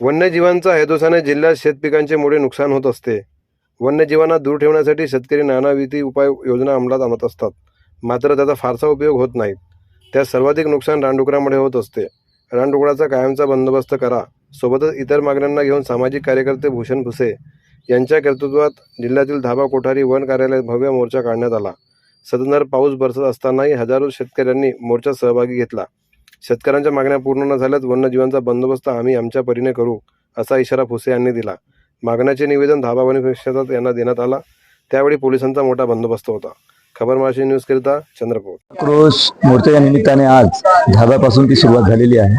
वन्यजीवांचा हेतोसाने जिल्ह्यात शेतपिकांचे मोठे नुकसान होत असते. वन्यजीवांना दूर ठेवण्यासाठी शेतकरी नानाविधी उपाय योजना अंमलात आणत असतात. मात्र त्याचा फारसा उपयोग होत नाहीत. त्यात सर्वाधिक नुकसान रानडुकरामुळे होत असते. रानडुकराचा कायमचा बंदोबस्त करा. सोबतच इतर मागण्यांना घेऊन सामाजिक कार्यकर्ते भूषण भुसे यांच्या कर्तृत्वात जिल्ह्यातील धाबा कोठारी वन कार्यालयात भव्य मोर्चा काढण्यात आला. सदनर पाऊस बरसत असतानाही हजारो शेतकऱ्यांनी मोर्चात सहभागी घेतला. शेतकऱ्यांच्या मागण्या पूर्ण न झाल्यास वन्यजीवांचा बंदोबस्त आम्ही आमच्या परीने करू असा इशारा फुसे यांनी दिला. मागण्याचे निवेदन धाबा वन यांना देण्यात आला. त्यावेळी पोलिसांचा मोठा बंदोबस्त होता. खबर महाराष्ट्र न्यूज करिता चंद्रपूर. आक्रोश मोर्चाच्या निमित्ताने आज धाब्यापासून ती सुरुवात झालेली आहे.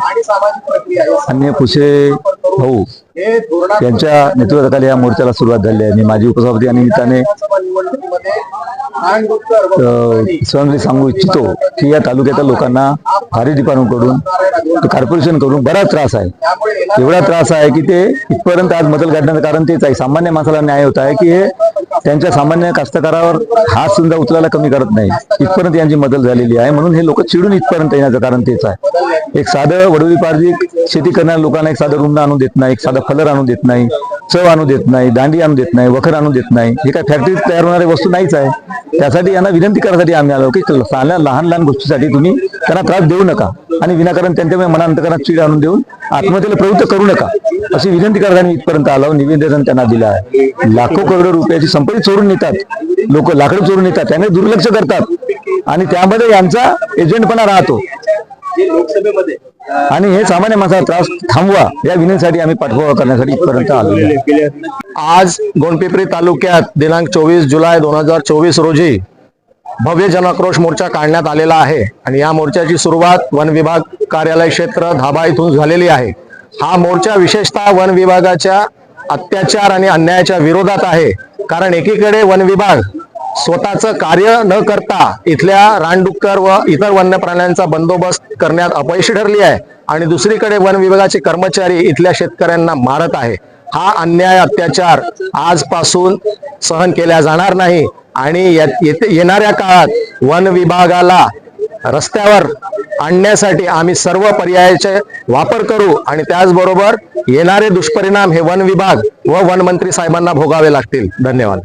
अन्य पुसे भाऊ यांच्या नेतृत्वाखाली या मोर्चाला सुरुवात झाली आहे. मी माझी उपसभापती या निमित्ताने सहनली सांगू इच्छितो की या तालुक्यातील लोकांना भारी डिपार्टमेंटकडून कॉर्पोरेशनकडून बराच त्रास आहे. एवढा त्रास आहे की ते इथपर्यंत आज मदत काढण्याचं कारण तेच आहे. सामान्य माणसाला न्याय होत आहे की हे त्यांच्या सामान्य कास्तकारावर हात सुद्धा उचलायला कमी करत नाही. इथपर्यंत यांची मदत झालेली आहे. म्हणून हे लोक चिडून इथपर्यंत येण्याचं कारण तेच आहे. एक साधं वडोलीपार्जिक शेती करणाऱ्या लोकांना एक साधं रुंद आणून देत नाही एक साधं फलर आणून देत नाही चव आणून देत नाही दांडी आणून देत नाही वखर आणून देत नाही. हे काय फॅक्टरीत तयार होणारी वस्तू नाहीच आहे. त्यासाठी यांना विनंती करण्यासाठी आम्ही आलो की लहान लहान गोष्टीसाठी तुम्ही त्यांना त्रास देऊ नका आणि विनाकारण त्यांच्या मनांतकरणात चीड आणून देऊन आत्महत्येला प्रवृत्त करू नका अशी विनंती करताना इथपर्यंत आलो. निवेदन त्यांना दिलं आहे. लाखो करोड रुपयाची संपत्ती चोरून नेतात. लोक लाकडं चोरून नेतात. त्याने दुर्लक्ष करतात. आणि त्यामध्ये यांचा एजंटपणा राहतो. आणि हे सामान्य माणसाला त्रास थांबवा या विनंतीसाठी आम्ही पाठपुरावा करण्यासाठी इथपर्यंत आलो. आज गोंडपिंपरी तालुक्यात दिनांक चोवीस जुलै दोन हजार चोवीस रोजी भव्य जनाक्रोश मोर्चा काढण्यात आलेला आहे. आणि या मोर्चाची सुरुवात वन विभाग कार्यालय क्षेत्र धाबा इथून झालेली आहे. हा मोर्चा विशेषतः वन विभागाच्या अत्याचार आणि अन्यायाच्या विरोधात आहे. कारण एकीकडे वन विभाग स्वतःचं कार्य न करता इथल्या रानडुक्कर व इतर वन्य प्राण्यांचा बंदोबस्त करण्यात अपयशी ठरली आहे आणि दुसरीकडे वन विभागाचे कर्मचारी इथल्या शेतकऱ्यांना मारत आहे. हा अन्याय अत्याचार आजपासून सहन केला जाणार नाही आणि येणाऱ्या काळात वन विभागाला रस्त्यावर आणण्यासाठी आम्ही सर्व पर्यायाचे वापर करू आणि त्याचबरोबर येणारे दुष्परिणाम हे वन विभाग व वन मंत्री साहेबांना भोगावे लागतील. धन्यवाद.